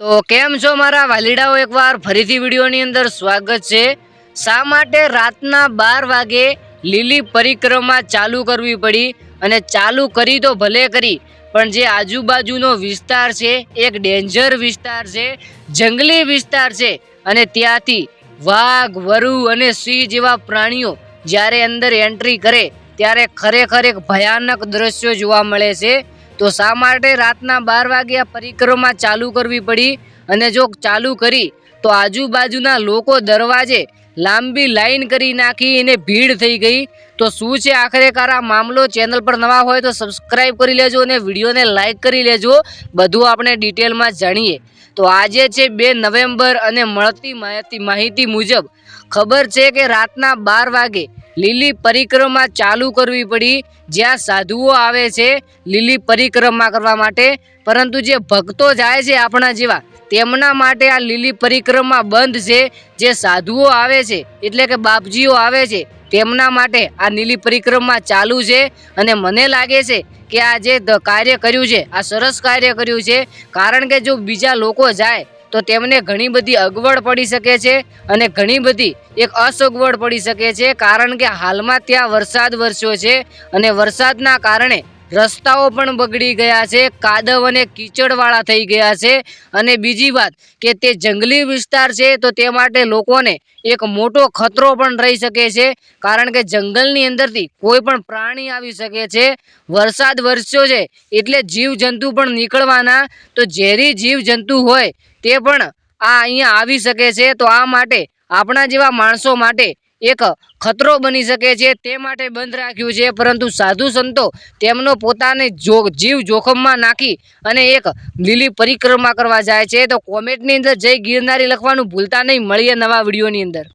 તો કેમ છો મારા વાલીડાઓ? એકવાર ફરીથી વિડીયોની અંદર સ્વાગત છે. શા માટે રાતના બાર વાગે લીલી પરિક્રમા ચાલુ કરવી પડી? અને ચાલુ કરી તો ભલે કરી, પણ જે આજુબાજુનો વિસ્તાર છે, એક ડેન્જર વિસ્તાર છે, જંગલી વિસ્તાર છે, અને ત્યાંથી વાઘ, વરુ અને સિંહ જેવા પ્રાણીઓ જ્યારે અંદર એન્ટ્રી કરે, ત્યારે ખરેખર એક ભયાનક દ્રશ્યો જોવા મળે છે. તો શા માટે રાતના બાર વાગે આ પરિક્રમા ચાલુ કરવી પડી અને જો ચાલુ કરી, તો આજુબાજુના લોકો દરવાજે લાંબી લાઈન કરી નાખી અને ભીડ થઈ ગઈ. તો શું છે આખરેકાર આ મામલો? ચેનલ પર નવા હોય તો સબસ્ક્રાઈબ કરી લેજો અને વિડીયોને લાઇક કરી લેજો. બધું આપણે ડિટેલમાં જાણીએ. તો આજે છે બે નવેમ્બર અને મળતી માહિતી માહિતી મુજબ, ખબર છે કે રાતના બાર વાગે લીલી પરિક્રમા ચાલુ કરવી પડી. જ્યાં સાધુઓ આવે છે, લીલી પરિક્રમા કરવા માટે. પરંતુ જે ભક્તો જાય છે આપણા જેવા, તેમના માટે આ લીલી પરિક્રમા બંધ છે. જે સાધુઓ આવે છે, એટલે કે બાપજીઓ આવે છે, તેમના માટે આ લીલી પરિક્રમા ચાલુ છે. અને મને લાગે છે કે આ જે કાર્ય કર્યું છે, આ સરસ કાર્ય કર્યું છે. કારણ કે જો બીજા લોકો જાય તો તેમને ઘણી બધી અગવડ પડી શકે છે અને ઘણી બધી એક અસગવડ પડી શકે છે કારણ કે હાલમાં ત્યાં વરસાદ વરસ્યો છે અને વરસાદના કારણે રસ્તાઓ પણ બગડી ગયા છે, કાદવ અને કીચડવાળા થઈ ગયા છે. અને બીજી વાત કે તે જંગલી વિસ્તાર છે, તો તે માટે લોકોને એક મોટો ખતરો પણ રહી શકે છે. કારણ કે જંગલની અંદરથી કોઈ પણ પ્રાણી આવી શકે છે. વરસાદ વરસ્યો છે, એટલે જીવજંતુ પણ નીકળવાના. તો ઝેરી જીવજંતુ હોય, તે પણ આ અહીંયા આવી શકે છે. તો આ માટે, આપણા જેવા માણસો માટે એક ખતરો બની શકે છે, તે માટે બંધ રાખ્યું છે. પરંતુ સાધુ સંતો તેમનો પોતાને જો, જીવ જોખમમાં નાખી અને એક લીલી પરિક્રમા કરવા જાય છે. તો કોમેન્ટની અંદર જય ગિરનારી લખવાનું ભૂલતા નહીં. મળીએ નવા વિડીયોની અંદર.